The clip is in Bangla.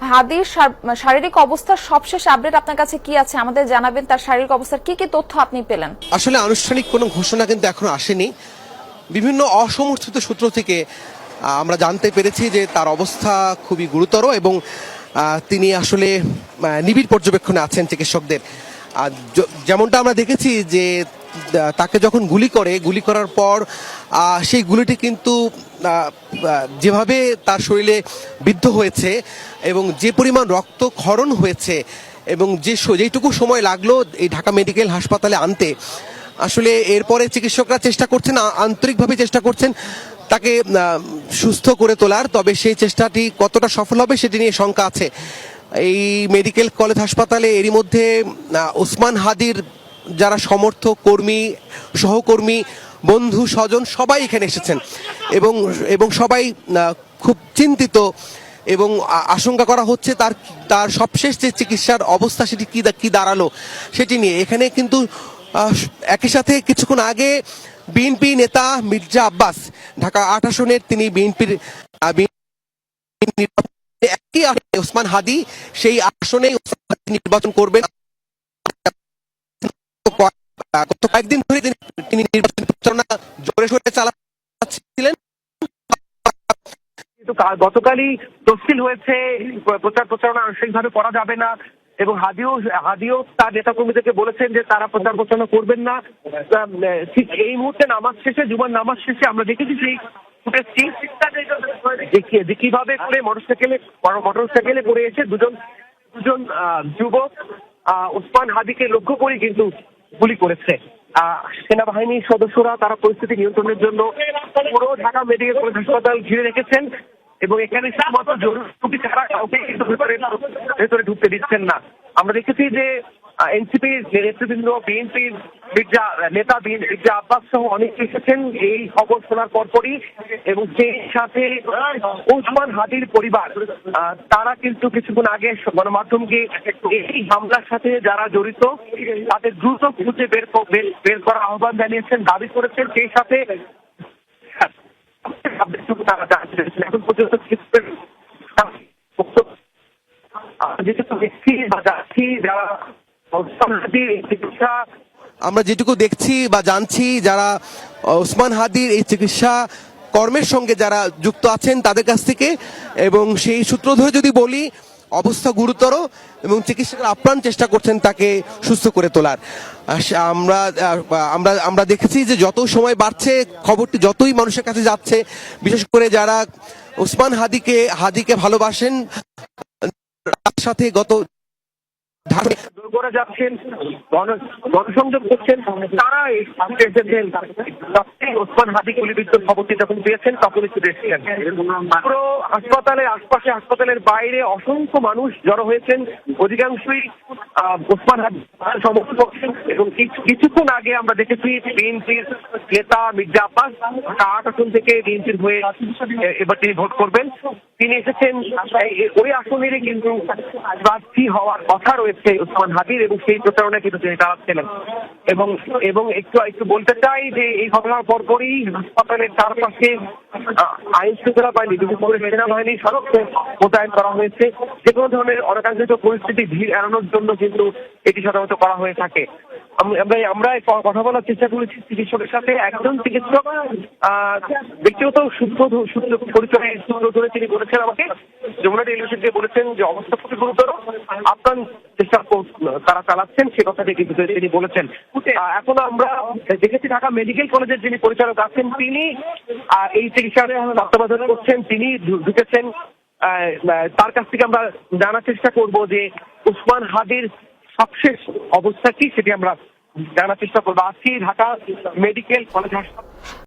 হাদির শারীরিক অবস্থার সবশেষ আপডেট আপনার কাছে কি আছে? আমাদের জানাবেন তার শারীরিক অবস্থার কি কি তথ্য আপনি পেলেন? আসলে আনুষ্ঠানিক কোনো ঘোষণা কিন্তু এখনও আসেনি। বিভিন্ন অসমর্থিত সূত্র থেকে আমরা জানতে পেরেছি যে তার অবস্থা খুবই গুরুতর এবং তিনি আসলে নিবিড় পর্যবেক্ষণে আছেন চিকিৎসকদের। আর যেমনটা আমরা দেখেছি যে তাকে যখন গুলি করে, গুলি করার পর সেই গুলিটি কিন্তু যেভাবে তার শরীরে বিদ্ধ হয়েছে এবং যে পরিমাণ রক্ত ক্ষরণ হয়েছে এবং যে যেইটুকু সময় লাগল এই ঢাকা মেডিকেল হাসপাতালে আনতে, আসলে এরপরে চিকিৎসকরা চেষ্টা করছেন আন্তরিকভাবে চেষ্টা করছেন তাকে সুস্থ করে তোলার, তবে সেই চেষ্টাটি কতটা সফল হবে সেটি নিয়ে শঙ্কা আছে। এই মেডিকেল কলেজ হাসপাতালে এরই মধ্যে ওসমান হাদির যারা সমর্থক, কর্মী, সহকর্মী, বন্ধু, স্বজন সবাই এখানে এসেছেন। এবং এবং সবাই খুব চিন্তিত এবং আশঙ্কা করা হচ্ছে তার তার সবশেষ যে চিকিৎসার অবস্থা সেটি কি কি দাঁড়াল সেটি নিয়ে। এখানে কিন্তু একই সাথে কিছুক্ষণ আগে বিএনপি নেতা মির্জা আব্বাস, ঢাকা আট আসনের তিনি বিএনপির একই ওসমান হাদি সেই আসনে নির্বাচন করবেন। গত কয়েকদিন ধরে তিনি নির্বাচন প্রচারণা জোরে সোরে চালাচ্ছিলেন। গতকালই তফসিল হয়েছে, প্রচার প্রচারণা আনুষ্ঠানিকভাবে করা যাবে না এবং হাদিও হাদিও তার নেতাকর্মীদেরকে বলেছেন যে তারা প্রচার প্রচারণা করবেন না। ঠিক এই মুহূর্তে নামাজ শেষে, জুমার নামাজ শেষে আমরা দেখেছি সেই যে কীভাবে করে মোটরসাইকেলে মোটরসাইকেলে করে এসে দুজন দুজন যুবক আহ, ওসমান হাদিকে লক্ষ্য করে কিন্তু গুলি করেছে। সেনাবাহিনীর সদস্যরা তারা পরিস্থিতি নিয়ন্ত্রণের জন্য পুরো ঢাকা মেডিকেল কলেজ হাসপাতাল ঘিরে রেখেছেন এবং এখানে শুধুমাত্র জরুরি ছাড়া কাউকে কিন্তু ভেতরে ভেতরে ঢুকতে দিচ্ছেন না। আমরা দেখেছি যে এনসিপি, নেতৃবৃন্দ বিএনপির মির্জা, নেতা মির্জা আব্বাস সহ অনেকে এসেছেন এই খবর শোনার পরপরই এবং সেই সাথে ওসমান হাদির পরিবার তারা কিন্তু কিছুক্ষণ আগে গণমাধ্যমকে এই হামলার সাথে যারা জড়িত, তাদের দ্রুত খুঁজে বের বের- করার আহ্বান জানিয়েছেন, দাবি করেছেন, সেই সাথে তারা। এখন পর্যন্ত বা যারা চিকিৎসা আমরা যেটুকু দেখছি বা জানছি, যারা ওসমান হাদির এই চিকিৎসা কর্মের সঙ্গে যারা যুক্ত আছেন তাদের কাছ থেকে, এবং সেই সূত্র ধরে যদি বলি, অবস্থা গুরুতর এবং চিকিৎসকেরা আপ্রাণ চেষ্টা করছেন তাকে সুস্থ করে তোলার। আমরা আমরা আমরা দেখেছি যে যত সময় বাড়ছে, খবরটি যতই মানুষের কাছে যাচ্ছে, বিশেষ করে যারা ওসমান হাদিকে হাদিকে ভালোবাসেন সাথে গত করে যাচ্ছেন গণসংযোগ করছেন তারা এসেছেন। ওসমান গুলিবিদ্ধ খবরটি যখন পেয়েছেন পুরো আশপাশে হাসপাতালের বাইরে অসংখ্য মানুষ জড়ো হয়েছেন। অধিকাংশই ওসমান হাদি সমর্থন করছেন এবং কিছু- কিছুক্ষণ আগে আমরা দেখেছি বিএনপির নেতা মির্জা আব্বাস আট আসন থেকে বিএনপির হয়ে এবার তিনি ভোট করবেন। তিনি এসেছেন ওই আসনেরই কিন্তু প্রার্থী হওয়ার কথা রয়েছে। ওসমান হাদির এবং সেই প্রচারণা কিন্তু তিনি চালাচ্ছিলেন এবং এবং একটু একটু বলতে চাই যে এই ঘটনার পরপরই হাসপাতালের চারপাশে আইন শৃঙ্খলা বাহিনী বিশেষ করে সেনাবাহিনী, সড়ককে মোতায়েন করা হয়েছে। যে কোনো ধরনের অনাকাঙ্ক্ষিত পরিস্থিতি ভিড় এড়ানোর জন্য কিন্তু এটি সাধারণত করা হয়ে থাকে। আমরা আমরা কথা বলার চেষ্টা করেছি চিকিৎসকের সাথে। একজন চিকিৎসক ব্যক্তিগত সূত্র সূত্র পরিচয় সূত্র ধরে তিনি বলেছেন আমাকে, যমুনা টেলিভিশনকে বলেছেন যে, অবস্থা খুবই গুরুতর। আপ্রাণ চেষ্টা তারা চালাচ্ছেন সে কথাটি কিন্তু তিনি বলেছেন। এখন আমরা দেখেছি ঢাকা মেডিকেল কলেজের যিনি পরিচালক আছেন তিনি এই চিকিৎসার তত্ত্বাবধান করছেন তিনি ঢুকেছেন। তার কাছ থেকে আমরা জানার চেষ্টা করব যে উসমান হাদির সবশেষ অবস্থা কি সেটি আমরা জানার চেষ্টা করব। আজকে ঢাকা মেডিকেল কলেজ হাসপাতাল